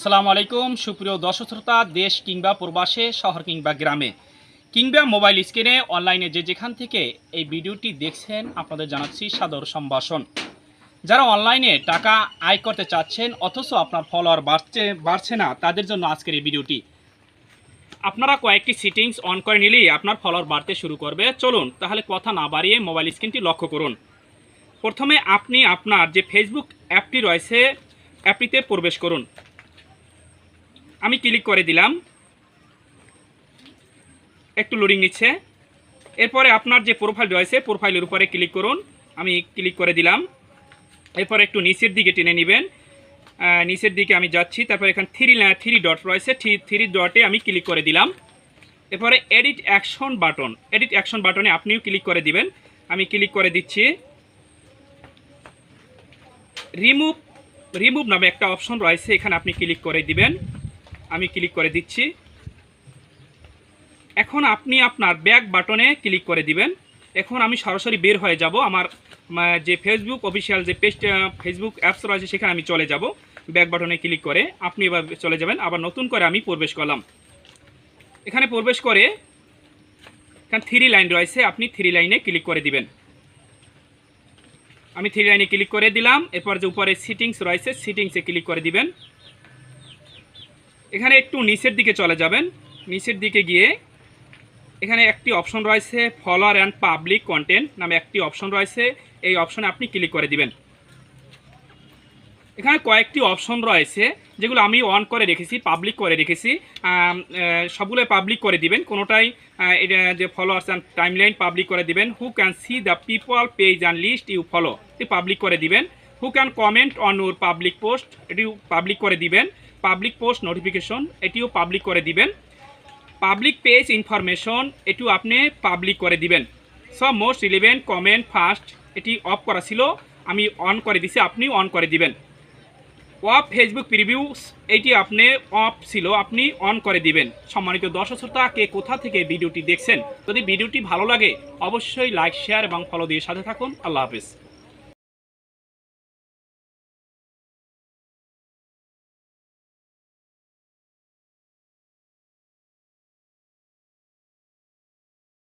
আসসালামু আলাইকুম, সুপ্রিয় দর্শক শ্রোতা দেশ কিংবা প্রবাসে, শহর কিংবা গ্রামে। কিংবা মোবাইল স্ক্রিনে, অনলাইনে যে যেখান থেকে এই ভিডিওটি দেখছেন, আপনাদের জানাচ্ছি সাদর সম্ভাষণ। যারা অনলাইনে টাকা আয় করতে চাচ্ছেন, অথচ আপনার ফলোয়ার বাড়ছে বাড়ছে না, তাদের জন্য আজকের এই ভিডিওটি। আপনারা কয়েকটি সিটিংস অন করে নিলেই আপনার ফলোয়ার বাড়তে শুরু করবে। চলুন, তাহলে কথা না বাড়িয়ে মোবাইল স্ক্রিনটি লক্ষ্য করুন। প্রথমে আপনি আপনার যে ফেসবুক অ্যাপটি রয়েছে, অ্যাপটিতে প্রবেশ করুন। আমি ক্লিক করে দিলাম। একটু লোডিং নিচ্ছে। এরপরে আপনার যে প্রোফাইল রয়েছে প্রোফাইলের উপরে ক্লিক করুন। আমি ক্লিক করে দিলাম। এরপর একটু নিচের দিকে টেনে নেবেন। নিচের দিকে আমি যাচ্ছি। তারপর এখানে থ্রি থ্রি ডট রয়েছে। থ্রি ডটে আমি ক্লিক করে দিলাম। এরপরে edit action button edit action বাটনে আপনিও ক্লিক করে দিবেন। আমি ক্লিক করে দিচ্ছি। রিমুভ রিমুভ নামে একটা অপশন রয়েছে। এখানে আপনি ক্লিক করে দিবেন। আমি ক্লিক করে দিচ্ছি। এখন আপনি আপনার ব্যাক বাটনে ক্লিক করে দিবেন। এখন আমি সরাসরি বের হয়ে যাব। আমার যে ফেসবুক অফিসিয়াল যে পেজ ফেসবুক অ্যাপস রয়েছে, সেখানে আমি চলে যাব। ব্যাক বাটনে ক্লিক করে আপনি এবার চলে যাবেন। আবার নতুন করে আমি প্রবেশ করলাম। এখানে প্রবেশ করে এখানে থ্রি লাইন রয়েছে। আপনি থ্রি লাইনে ক্লিক করে দিবেন। আমি থ্রি লাইনে ক্লিক করে দিলাম। এরপর যে উপরে সিটিংস রয়েছে সিটিংসে ক্লিক করে দিবেন। এখানে একটু নিচের দিকে চলে যাবেন। নিচের দিকে গিয়ে এখানে একটি অপশন রয়েছে ফলোয়ার অ্যান্ড পাবলিক কন্টেন্ট নামে একটি অপশন রয়েছে। এই অপশনে আপনি ক্লিক করে দিবেন। এখানে কয়েকটি অপশন রয়েছে যেগুলো আমি অন করে রেখেছি পাবলিক করে রেখেছি। সবগুলো পাবলিক করে দিবেন। কোনোটাই এটা যে ফলোয়ার্স অ্যান্ড টাইমলাইন পাবলিক করে দিবেন। Who can see the people page and list you follow এটি পাবলিক করে দিবেন। Who can comment on your public post এটিও পাবলিক করে দিবেন। পাবলিক পোস্ট নোটিফিকেশন এটিও পাবলিক করে দিবেন। পাবলিক পেজ ইনফরমেশন এটিও আপনি পাবলিক করে দিবেন। সব মোস্ট রিলিভেন্ট কমেন্ট ফার্স্ট এটি অফ করা ছিল, আমি অন করে দিছি, আপনি অন করে দিবেন। অফ ফেসবুক প্রিভিউস এটি আপনি অফ ছিল, আপনি অন করে দিবেন। সম্মানিত দর্শক শ্রোতা, কে কোথা থেকে ভিডিওটি দেখছেন? যদি ভিডিওটি ভালো লাগে, অবশ্যই লাইক শেয়ার এবং ফলো দিয়ে সাথে থাকুন। আল্লাহ হাফিজ।